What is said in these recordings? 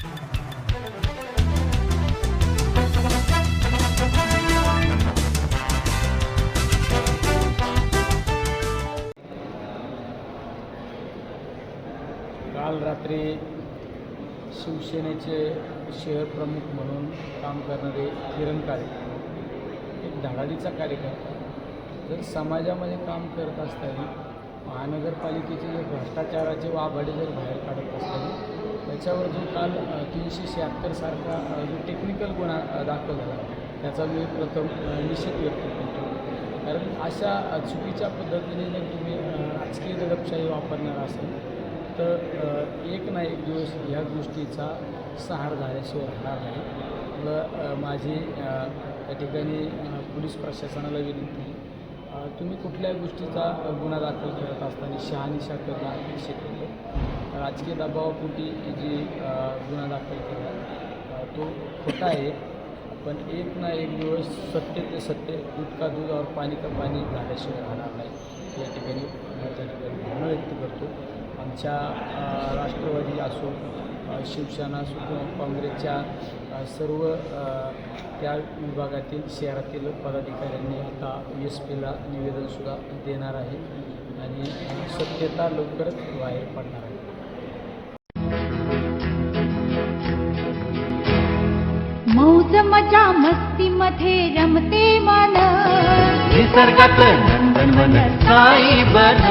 काल रात्री शिवसेनेचे शहर प्रमुख म्हणून काम करणारे किरण काळे एक धडाडीचा कार्यकर्ता. जर समाजामध्ये काम करत असताना महानगरपालिकेचे जर भ्रष्टाचाराचे वाभाडे जर बाहेर काढत असताना त्याच्यावर जो काल तीनशे शहात्तरसारखा जो टेक्निकल गुन्हा दाखल झाला त्याचा मी प्रथम निश्चित निषेध व्यक्त करतो. कारण अशा चुकीच्या पद्धतीने जर तुम्ही राजकीय दडपशाही वापरणार असेल तर एक ना एक दिवस ह्या गोष्टीचा सहार झाल्याशिवाय राहणार नाही. व माझी त्या ठिकाणी पोलीस प्रशासनाला विनंती तुम्ही कुठल्याही गोष्टीचा गुन्हा दाखल करत असताना शहानिशा करणं अपेक्षित होतं राजकीय दबावापोटी जी गुन्हा दाखल केला. तो खोटा आहे पण एक ना एक दिवस सत्य ते सत्य दूध का दूध और पाणी का पाणी झाल्याशिवाय राहणार नाही. या ठिकाणी त्या ठिकाणी भावना व्यक्त करतो. आमच्या राष्ट्रवादी असो शिवसेना असो किंवा काँग्रेसच्या सर्व त्या विभागातील शहरातील पदाधिकाऱ्यांनी आता एस पीला निवेदनसुद्धा देणार आहे आणि सत्यता लवकरच बाहेर पडणार आहे. मौज मजा मस्ती मध्ये रमते मन. निसर्गात नंदनवन साई बन.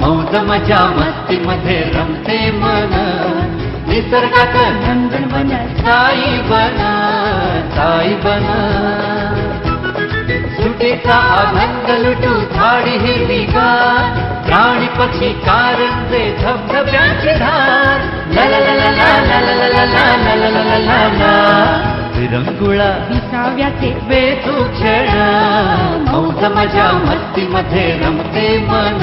मौज मजा मस्ती मध्ये रमते मन. निसर्गात नंदनवन साई बन साई बन सुटीचा आनंद लुटू झाडी हिरवीगार प्राणी पक्षी कारंजे धबधब्याची धार ला ला ला ला ला ला ला ला ला ला ला ला ला ला ला विरंगुळा विसाव्याचे बेतू क्षण मौज मजा मस्ती मध्ये रमते मन